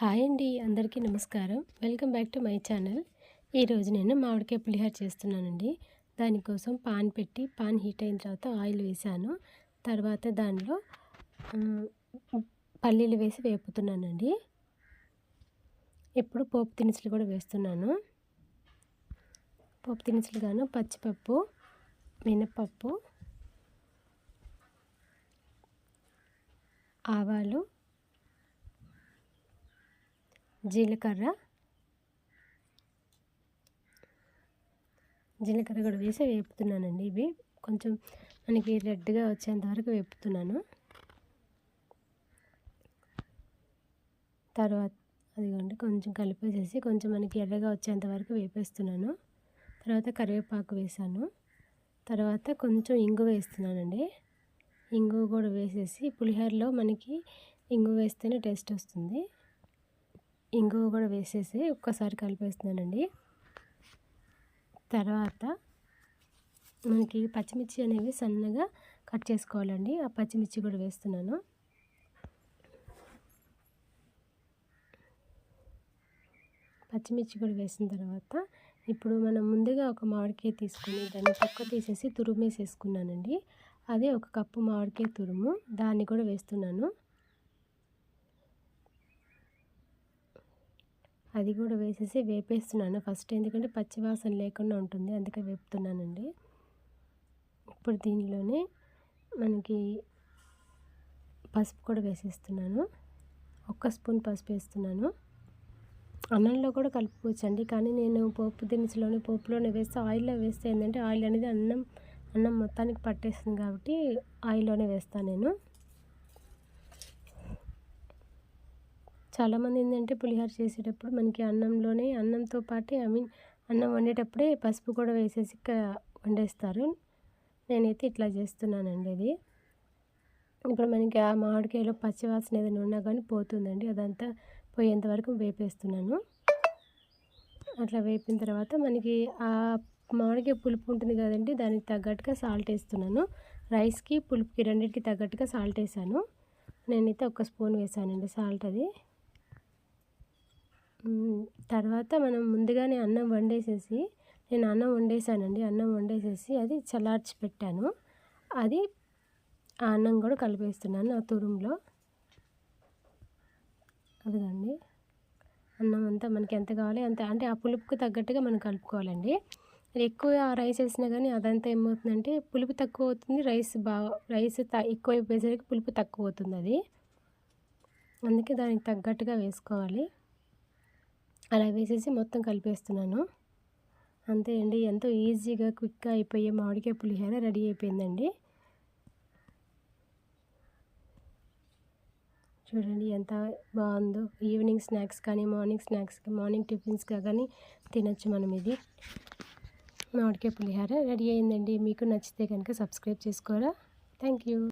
Hi అండి అందరికీ నమస్కారం. Welcome back to my channel. ఈరోజు నేను మామిడికాయ పులిహార చేస్తున్నానండి. దానికోసం పాన్ పెట్టి పాన్ హీట్ అయిన తర్వాత ఆయిల్ వేసాను తర్వాత దానిలో పల్లీలు వేసి వేపుతున్నానండి. ఇప్పుడు పోపు దినుసులు కూడా వేస్తున్నాను. పోపు దినుసులు గాను పచ్చిపప్పు మినపప్పు ఆవాలు జీలకర్ర. జీలకర్ర కూడా వేసి వేపుతున్నానండి ఇవి. కొంచెం మనకి రెడ్గా వచ్చేంత వరకు వేపుతున్నాను. తర్వాత అదిగోండి కొంచెం కలిపేసేసి కొంచెం మనకి ఎర్రగా వచ్చేంత వరకు వేపేస్తున్నాను. తర్వాత కరివేపాకు వేసాను. తర్వాత కొంచెం ఇంగు వేస్తున్నానండి. ఇంగు కూడా వేసేసి పులిహోరలో మనకి ఇంగు వేస్తేనే టేస్ట్ వస్తుంది. ఇంగువ కూడా వేసేసి ఒక్కసారి కలిపేస్తున్నానండి. తర్వాత మనకి పచ్చిమిర్చి అనేవి సన్నగా కట్ చేసుకోవాలండి. ఆ పచ్చిమిర్చి కూడా వేస్తున్నాను. పచ్చిమిర్చి కూడా వేసిన తర్వాత ఇప్పుడు మనం ముందుగా ఒక మామిడికాయ తీసుకుని దాన్ని తక్కువ తీసేసి తురుమేసేసుకున్నానండి. అదే ఒక కప్పు మామిడికాయ తురుము. దాన్ని కూడా వేస్తున్నాను. అది కూడా వేసేసి వేపేస్తున్నాను ఫస్ట్. ఎందుకంటే పచ్చివాసన లేకుండా ఉంటుంది అందుకే వేపుతున్నానండి. ఇప్పుడు దీనిలోనే మనకి పసుపు కూడా వేసేస్తున్నాను. ఒక్క స్పూన్ పసుపు వేస్తున్నాను. అన్నంలో కూడా కలుపుకోవచ్చండి కానీ నేను పోపు దినుసులోనే పోపులోనే వేస్తే ఆయిల్లో వేస్తే ఏంటంటే ఆయిల్ అనేది అన్నం అన్నం మొత్తానికి పట్టేస్తుంది కాబట్టి ఆయిల్లోనే వేస్తాను నేను. చాలామంది ఏంటంటే పులిహోర చేసేటప్పుడు మనకి అన్నంలోనే అన్నంతో పాటు ఐ మీన్ అన్నం వండేటప్పుడే పసుపు కూడా వేసేసి వండేస్తారు. నేనైతే ఇట్లా చేస్తున్నానండి అది ఇప్పుడు మనకి ఆ మామిడికాయలో పచ్చివాసన ఏదైనా ఉన్నా కానీ పోతుందండి. అదంతా పోయేంత వరకు వేపేస్తున్నాను. అట్లా వేపిన తర్వాత మనకి ఆ మామిడికాయ పులుపు ఉంటుంది కదండి దానికి తగ్గట్టుగా సాల్ట్ వేస్తున్నాను. రైస్కి పులుపుకి రెండింటికి తగ్గట్టుగా సాల్ట్ వేసాను. నేనైతే ఒక స్పూన్ వేసానండి సాల్ట్ అది. తర్వాత మనం ముందుగానే అన్నం వండేసేసి నేను అన్నం వండేసానండి అన్నం వండేసేసి అది చల్లార్చి పెట్టాను. అది ఆ అన్నం కూడా కలిపేస్తున్నాను ఆ తురుములో. అదిగండి. అన్నం అంతా మనకి ఎంత కావాలి అంత అంటే ఆ పులుపుకు తగ్గట్టుగా మనం కలుపుకోవాలండి. ఎక్కువ రైస్ వేసినా కానీ అదంతా ఏమవుతుందంటే పులుపు తక్కువ అవుతుంది రైస్ బాగా రైస్ ఎక్కువ వేసేసరికి పులుపు తక్కువ అవుతుంది అది. అందుకే దానికి తగ్గట్టుగా వేసుకోవాలి. అలా వేసేసి మొత్తం కలిపేస్తున్నాను. అంతే అండి. ఎంతో ఈజీగా క్విక్గా అయిపోయే మామిడికాయ పులిహోర రెడీ అయిపోయిందండి. చూడండి ఎంత బాగుందో. ఈవినింగ్ స్నాక్స్ కానీ మార్నింగ్ స్నాక్స్ మార్నింగ్ టిఫిన్స్గా కానీ తినచ్చు మనం ఇది. మామిడికాయ పులిహోర రెడీ అయిందండి. మీకు నచ్చితే కనుక సబ్స్క్రైబ్ చేసుకోరా. Thank you